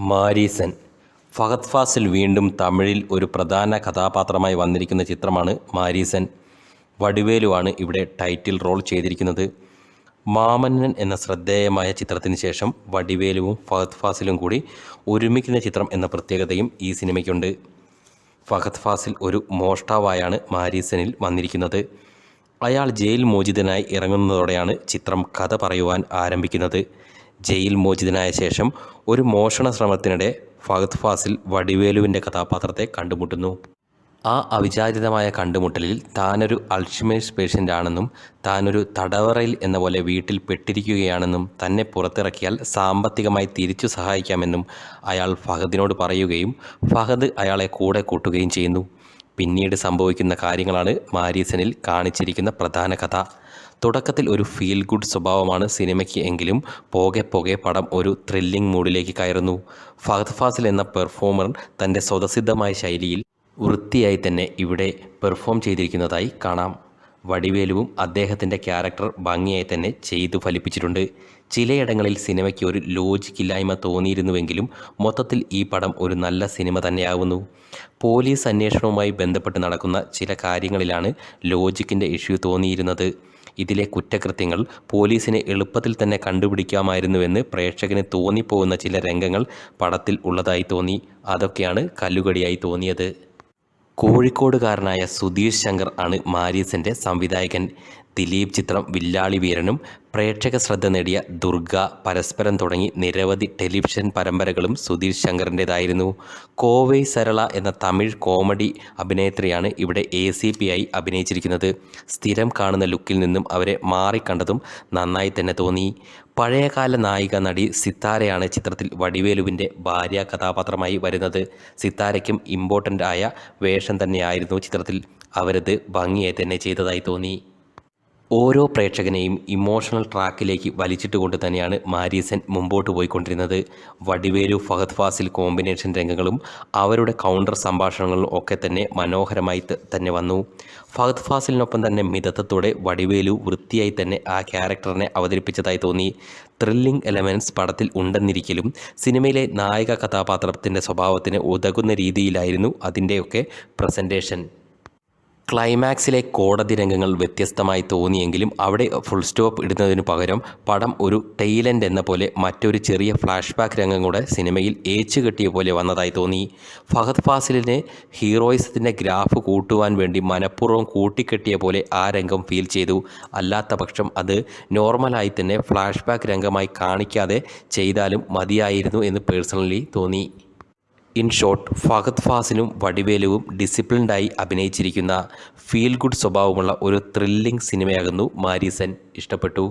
മാരീസൻ. ഫഹദ് ഫാസിൽ വീണ്ടും തമിഴിൽ ഒരു പ്രധാന കഥാപാത്രമായി വന്നിരിക്കുന്ന ചിത്രമാണ് മാരീസൻ. വടിവേലുവാണ് ഇവിടെ ടൈറ്റിൽ റോൾ ചെയ്തിരിക്കുന്നത്. മാമന്നൻ എന്ന ശ്രദ്ധേയമായ ചിത്രത്തിന് ശേഷം വടിവേലുവും ഫഹദ് ഫാസിലും കൂടി ഒരുമിക്കുന്ന ചിത്രം എന്ന പ്രത്യേകതയും ഈ സിനിമയ്ക്കുണ്ട്. ഫഹദ് ഫാസിൽ ഒരു മോഷ്ടാവായാണ് മാരീസനിൽ വന്നിരിക്കുന്നത്. അയാൾ ജയിൽ മോചിതനായി ഇറങ്ങുന്നതോടെയാണ് ചിത്രം കഥ പറയുവാൻ ആരംഭിക്കുന്നത്. ജയിൽ മോചിതനായ ശേഷം ഒരു മോഷണ ശ്രമത്തിനിടെ ഫഹദ് ഫാസിൽ വടിവേലുവിന്റെ കഥാപാത്രത്തെ കണ്ടുമുട്ടുന്നു. ആ അവിചാരിതമായ കണ്ടുമുട്ടലിൽ താനൊരു അൾഷിമേഴ്സ് പേഷ്യന്റാണെന്നും താനൊരു തടവറയിൽ എന്ന പോലെ വീട്ടിൽ പെട്ടിരിക്കുകയാണെന്നും തന്നെ പുറത്തിറക്കിയാൽ സാമ്പത്തികമായി തിരിച്ചു സഹായിക്കാമെന്നും അയാൾ ഫഹദിനോട് പറയുകയും ഫഹദ് അയാളെ കൂടെ കൂട്ടുകയും ചെയ്യുന്നു. പിന്നീട് സംഭവിക്കുന്ന കാര്യങ്ങളാണ് മാരീസനിൽ കാണിച്ചിരിക്കുന്ന പ്രധാന കഥ. തുടക്കത്തിൽ ഒരു ഫീൽ ഗുഡ് സ്വഭാവമാണ് സിനിമയ്ക്ക് എങ്കിലും പോകെ പോകെ പടം ഒരു ത്രില്ലിംഗ് മൂഡിലേക്ക് കയറുന്നു. ഫഹദ് ഫാസിൽ എന്ന പെർഫോമർ തന്റെ സ്വതസിദ്ധമായ ശൈലിയിൽ വൃത്തിയായി തന്നെ ഇവിടെ പെർഫോം ചെയ്തിരിക്കുന്നതായി കാണാം. വടിവേലുവും അദ്ദേഹത്തിന്റെ ക്യാരക്ടർ ഭംഗിയായി തന്നെ ചെയ്തു ഫലിപ്പിച്ചിട്ടുണ്ട്. ചിലയിടങ്ങളിൽ സിനിമയ്ക്ക് ഒരു ലോജിക്കില്ലായ്മ തോന്നിയിരുന്നുവെങ്കിലും മൊത്തത്തിൽ ഈ പടം ഒരു നല്ല സിനിമ തന്നെയാവുന്നു. പോലീസ് അന്വേഷണവുമായി ബന്ധപ്പെട്ട് നടക്കുന്ന ചില കാര്യങ്ങളിലാണ് ലോജിക്കിന്റെ ഇഷ്യൂ തോന്നിയിരുന്നത്. ഇതിലെ കുറ്റകൃത്യങ്ങൾ പോലീസിനെ എളുപ്പത്തിൽ തന്നെ കണ്ടുപിടിക്കാമായിരുന്നുവെന്ന് പ്രേക്ഷകന് തോന്നിപ്പോകുന്ന ചില രംഗങ്ങൾ പടത്തിൽ ഉള്ളതായി തോന്നി. അതൊക്കെയാണ് കല്ലുകടിയായി തോന്നിയത്. കോഴിക്കോടുകാരനായ സുധീഷ് ശങ്കർ ആണ് മാരീസിന്റെ സംവിധായകൻ. ദിലീപ് ചിത്രം വില്ലാളി വീരനും പ്രേക്ഷക ശ്രദ്ധ നേടിയ ദുർഗ പരസ്പരം തുടങ്ങി നിരവധി ടെലിവിഷൻ പരമ്പരകളും സുധീർ ശങ്കറിന്റേതായിരുന്നു. കോവൈ സരള എന്ന തമിഴ് കോമഡി അഭിനേത്രിയാണ് ഇവിടെ എ സി പി ആയി അഭിനയിച്ചിരിക്കുന്നത്. സ്ഥിരം കാണുന്ന ലുക്കിൽ നിന്നും അവരെ മാറിക്കണ്ടതും നന്നായി തന്നെ തോന്നി. പഴയകാല നായിക നടി സിത്താരയാണ് ചിത്രത്തിൽ വടിവേലുവിന്റെ ഭാര്യ കഥാപാത്രമായി വരുന്നത്. സിത്താരയ്ക്കും ഇമ്പോർട്ടന്റ് ആയ വേഷം തന്നെയായിരുന്നു ചിത്രത്തിൽ. അവരത് ഭംഗിയായി തന്നെ ചെയ്തതായി തോന്നി. ഓരോ പ്രേക്ഷകനെയും ഇമോഷണൽ ട്രാക്കിലേക്ക് വലിച്ചിട്ടുകൊണ്ട് തന്നെയാണ് മാരീസൻ മുമ്പോട്ട് പോയിക്കൊണ്ടിരുന്നത്. വടിവേലു ഫഹദ് ഫാസിൽ കോമ്പിനേഷൻ രംഗങ്ങളും അവരുടെ കൗണ്ടർ സംഭാഷണങ്ങളും ഒക്കെ തന്നെ മനോഹരമായി തന്നെ വന്നു. ഫഹദ് ഫാസിലിനൊപ്പം തന്നെ മിതത്വത്തോടെ വടിവേലു വൃത്തിയായി തന്നെ ആ ക്യാരക്ടറിനെ അവതരിപ്പിച്ചതായി തോന്നി. ത്രില്ലിംഗ് എലമെന്റ്സ് പടത്തിൽ ഉണ്ടെന്നിരിക്കലും സിനിമയിലെ നായക കഥാപാത്രത്തിന്റെ സ്വഭാവത്തിന് ഉതകുന്ന രീതിയിലായിരുന്നു അതിന്റെയൊക്കെ പ്രസന്റേഷൻ ക്ലൈമാക്സിലെ കോടതി രംഗങ്ങൾ വ്യത്യസ്തമായി തോന്നിയെങ്കിലും അവിടെ ഫുൾ സ്റ്റോപ്പ് ഇടുന്നതിനു പകരം പടം ഒരു ടെയ്ലന്റ് എന്ന പോലെ മറ്റൊരു ചെറിയ ഫ്ലാഷ് ബാക്ക് രംഗം കൂടെ സിനിമയിൽ ഏച്ചു കെട്ടിയ പോലെ വന്നതായി തോന്നി. ഫഹദ് ഫാസിലിനെ ഹീറോയിസത്തിന്റെ ഗ്രാഫ് കൂട്ടുവാൻ വേണ്ടി മനഃപൂർവം കൂട്ടിക്കെട്ടിയ പോലെ ആ രംഗം ഫീൽ ചെയ്തു. അല്ലാത്ത പക്ഷം അത് നോർമലായി തന്നെ ഫ്ലാഷ് ബാക്ക് രംഗമായി കാണിക്കാതെ ചെയ്താലും മതിയായിരുന്നു എന്ന് പേഴ്സണലി തോന്നി. ഇൻ ഷോർട്ട് ഫഹദ് ഫാസിനും വടിവേലുവും ഡിസിപ്ലിൻഡായി അഭിനയിച്ചിരിക്കുന്ന ഫീൽ ഗുഡ് സ്വഭാവമുള്ള ഒരു ത്രില്ലിംഗ് സിനിമയാകുന്നു മാരീസൻ ഇഷ്ടപ്പെട്ടു?